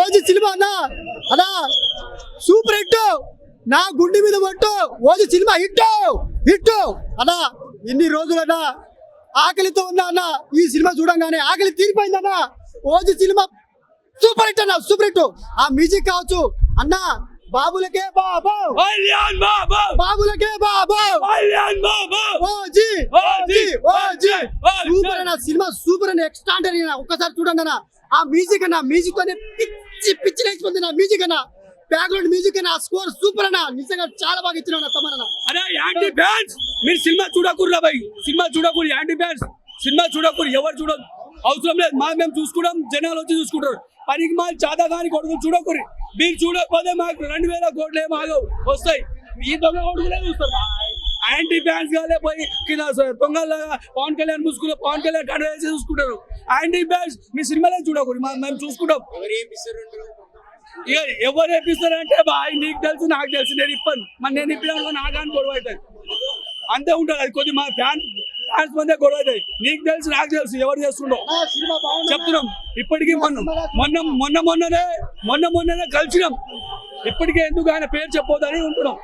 OG cinema అన్న అన్నా super hit. నా గుండె మీద పట్టు. OG cinema hit. హిట్. అన్నా ఇన్ని రోజులన్నా ఆకలితో ఉన్నా అన్న ఈ సినిమా చూడంగానే ఆకలి తీరిపోయిందన్న ఓజీ సినిమా సూపర్ హిట్ అన్న సూపర్ హిట్. ఆ మ్యూజిక్ కావచ్చు. అన్న బాబులకే బాబు. బాబు కళ్యాణ్ బాబు OG OG OG OG. Super అన్న సినిమా సూపర్ అన్న ఎక్స్ట్రాండరీ అన్న ఒక్కసారి చూడండి అన్న. ఆ మ్యూజిక్ అన్న మ్యూజిక్ తోనే పిచ్చి పిచ్చి లేచిపోతుంది నా మ్యూజిక్ అన్న. బ్యాక్గ్రౌండ్ మ్యూజిక్ అన్న స్కోర్ సూపర్ అన్న. నిజంగా చాలా బాగా ఇచ్చిన అన్న. తమరన్న అరే యాంటీ ఫ్యాన్స్ మీరు సినిమా చూడకూడదు భయ్. సినిమా చూడకూడదు యాంటీ ఫ్యాన్స్. సినిమా చూడకూడదు ఎవరు చూడదు అవసరం లేదు మా మేము చూసుకుంటాం జనాలు వచ్చి చూసుకుంటారు. పనికి మా చాదా కాని కొడుకులు చూడకూడదు. మీరు చూడకపోతే మాకు రెండు వేల కోట్లు ఏం ఆగవు వస్తాయి. ఈ దొంగ కొడుకులే చూస్తారు. యాంటీ ఫ్యాన్స్ కాలే పోయి కింద దొంగలాగా పవన్ కళ్యాణ్ చూసుకున్న పవన్ కళ్యాణ్ కండ వేసి చూసుకుంటారు. యాంటీ ఫ్యాన్స్ మీ సినిమాలే చూడకూడదు. మేము చూసుకుంటాం. ఇక ఎవరు వేపిస్తారంటే బాయ్ నీకు తెలుసు నాకు తెలుసు. నేను ఇప్పను. మరి నేను ఇప్పిన నాకు అని గొడవ అవుతుంది అంతే ఉంటుంది. అది కొద్ది మా ఫ్యాన్ ఫ్యాన్స్ మందే గొడవ అవుతాయి. నీకు తెలుసు నాకు తెలుసు. ఎవరు చేస్తుండో. చెప్తున్నాం. ఇప్పటికీ మొన్న మొన్న మొన్న మొన్ననే మొన్న మొన్ననే కలిసినాం. ఇప్పటికే ఎందుకు ఆయన పేరు చెప్పొద్దని ఉంటున్నాం.